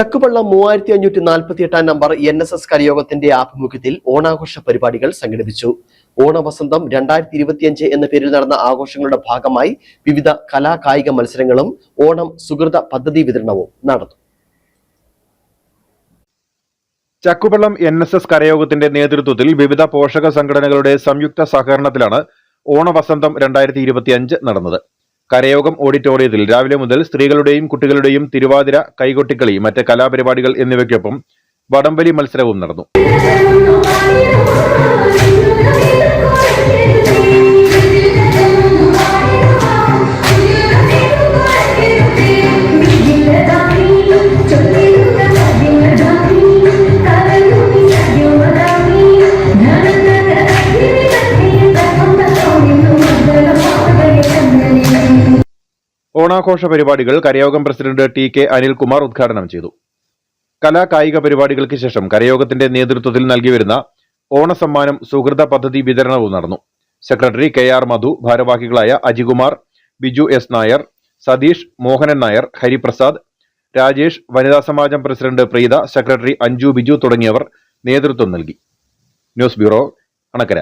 ചക്കുവള്ളം മൂവായിരത്തി അഞ്ഞൂറ്റി നാൽപ്പത്തി എട്ടാം നമ്പർ എൻ എസ് എസ് കരയോഗത്തിന്റെ ആഭിമുഖ്യത്തിൽ ഓണാഘോഷ പരിപാടികൾ സംഘടിപ്പിച്ചു. ഓണവസന്തം രണ്ടായിരത്തി ഇരുപത്തിയഞ്ച് എന്ന പേരിൽ നടന്ന ആഘോഷങ്ങളുടെ ഭാഗമായി വിവിധ കലാ കായിക മത്സരങ്ങളും ഓണം സുഹൃത പദ്ധതി വിതരണവും നടന്നു. ചക്കുപള്ളം എൻ എസ് എസ് കരയോഗത്തിന്റെ നേതൃത്വത്തിൽ വിവിധ പോഷക സംഘടനകളുടെ സംയുക്ത സഹകരണത്തിലാണ് ഓണവസന്തം രണ്ടായിരത്തി ഇരുപത്തിയഞ്ച് നടന്നത്. കരയോഗം ഓഡിറ്റോറിയത്തിൽ രാവിലെ മുതൽ സ്ത്രീകളുടെയും കുട്ടികളുടെയും തിരുവാതിര കൈകൊട്ടിക്കളി മറ്റ് കലാപരിപാടികൾ എന്നിവയ്ക്കൊപ്പം വടംവലി മത്സരവും നടന്നു. ഓണാഘോഷ പരിപാടികൾ കരയോഗം പ്രസിഡന്റ് ടി കെ അനിൽകുമാർ ഉദ്ഘാടനം ചെയ്തു. കലാ കായിക പരിപാടികൾക്ക് ശേഷം കരയോഗത്തിന്റെ നേതൃത്വത്തിൽ നൽകിവരുന്ന ഓണസമ്മാനം സുഹൃത പദ്ധതി വിതരണവും നടന്നു. സെക്രട്ടറി കെ ആർ മധു ഭാരവാഹികളായ അജികുമാർ ബിജു എസ് നായർ സതീഷ് മോഹനൻ നായർ ഹരിപ്രസാദ് രാജേഷ് വനിതാ സമാജം പ്രസിഡന്റ് പ്രീത സെക്രട്ടറി അഞ്ജു ബിജു തുടങ്ങിയവർ നേതൃത്വം നൽകി. News bureau Anakkara.